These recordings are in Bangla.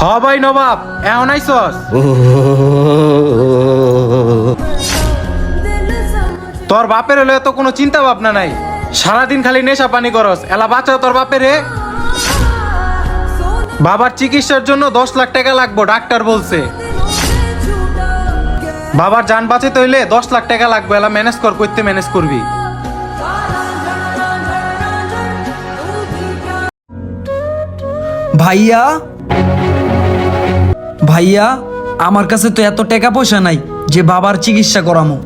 হ ভাই নবাব, এখন আইসস। তোর বাপের হলে তো কোনো চিন্তা ভাবনা নাই। সারাদিন খালি নেশা পানি করস। এলা বাঁচা তোর বাপেরে বাবার চিকিৎসার জন্য দশ লাখ টাকা লাগবো, ডাক্তার বলছে। বাবার যান বাঁচাতে হইলে দশ লাখ টাকা লাগবে। এলা ম্যানেজ কর, করতে ম্যানেজ করবি। ভাইয়া? ভাইয়া আমার কাছে তো এত টাকা পয়সা নাই যে বাবার চিকিৎসা করামো।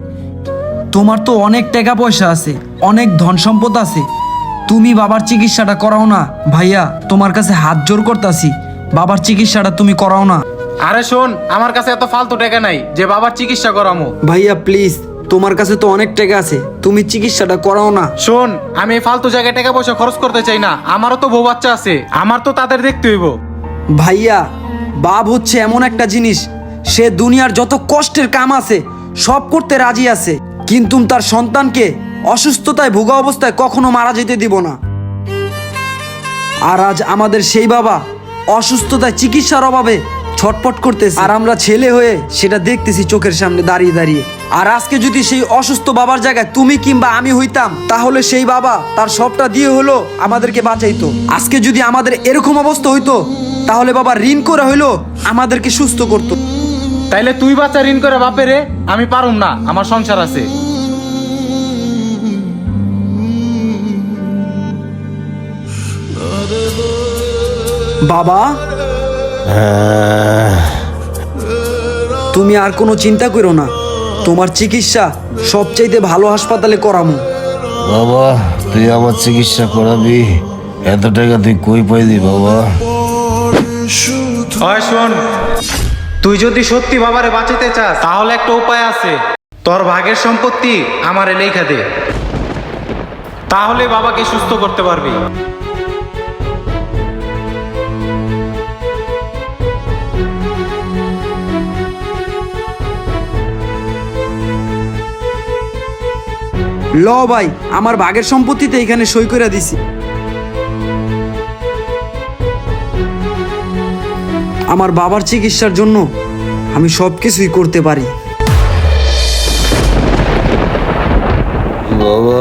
তোমার তো অনেক টাকা পয়সা আছে অনেক ধন সম্পদ আছে। তুমি বাবার চিকিৎসাটা করাও না ভাইয়া তোমার কাছে হাত জোর করতাছি। বাবার চিকিৎসাটা তুমি করাও না। আরে শোন আমার কাছে এত ফালতু টাকা নাই যে বাবার চিকিৎসা করামো। ভাইয়া প্লিজ তোমার কাছে তো অনেক টাকা আছে তুমি চিকিৎসাটা করাও না। শোন আমি এই ফালতু জায়গায় টাকা পয়সা খরচ করতে চাই না আমারও তো বউ বাচ্চা আছে আমার তো তাদের দেখতে হইব। ভাইয়া বাপ হচ্ছে এমন একটা জিনিস, সে দুনিয়ার যত কষ্টের কাম আছে, সব করতে রাজি আছে। কিন্তু তার সন্তানকে অসুস্থতায় ভোগা অবস্থায় কখনো মারা যেতে দিব না। আর আজ আমাদের সেই বাবা অসুস্থতায় চিকিৎসার অভাবে ছটপট করতেছে। আর আমরা ছেলে হয়ে সেটা দেখতেছি চোখের সামনে দাঁড়িয়ে দাঁড়িয়ে। আর আজকে যদি সেই অসুস্থ বাবার জায়গায় তুমি কিংবা আমি হইতাম, তাহলে সেই বাবা তার সবটা দিয়ে হলো আমাদেরকে বাঁচাইতো। আজকে যদি আমাদের এরকম অবস্থা হইতো তাহলে বাবা ঋণ করে হইল আমাদেরকে সুস্থ করতো। তাইলে তুই বাচ্চা ঋণ করে বাপেরে আমি পারুম না আমার সংসার আছে। বাবা তুমি আর কোনো চিন্তা করো না। তোমার চিকিৎসা সবচাইতে ভালো হাসপাতালে করামো। বাবা তুই আমার চিকিৎসা করাবি এত টাকা তুই কই পাইলি বাবা? শোন, তুই যদি সত্যি বাবারে বাঁচাতে চাস, তাহলে একটা উপায় আছে। তোর ভাগের সম্পত্তি আমারে লেখা দে। তাহলে বাবাকে সুস্থ করতে পারবি। ল ভাই, আমার ভাগের সম্পত্তিতে এখানে সই করে দিছি। আমার বাবার চিকিৎসার জন্য আমি সব কিছুই করতে পারি। বাবা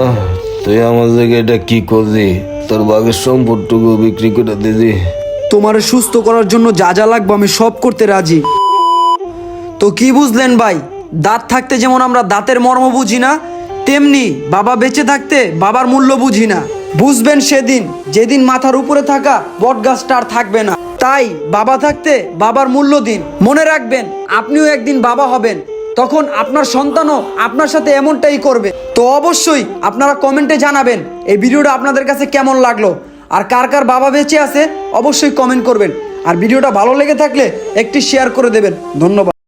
তুই আমার জায়গায় এটা কি করলি? তোর বাঘের সম্পদটুকু বিক্রি করে দিলি। তোমার সুস্থ করার জন্য যা যা লাগবে আমি সব করতে রাজি। তো কি বুঝলেন ভাই? দাঁত থাকতে যেমন আমরা দাঁতের মর্ম বুঝি না তেমনি বাবা বেঁচে থাকতে বাবার মূল্য বুঝি না। বুঝবেন সেদিন যেদিন মাথার উপরে থাকা বট গাছটা আর থাকবে না। তাই বাবা থাকতে বাবার মূল্য দিন। মনে রাখবেন, আপনিও একদিন বাবা হবেন। তখন আপনার সন্তানও আপনার সাথে এমনটাই করবে। তো অবশ্যই আপনারা কমেন্টে জানাবেন, এই ভিডিওটা আপনাদের কাছে কেমন লাগল? আর কার কার বাবা বেঁচে আছে, অবশ্যই কমেন্ট করবেন। আর ভিডিওটা ভালো লেগে থাকলে একটি শেয়ার করে দেবেন। ধন্যবাদ।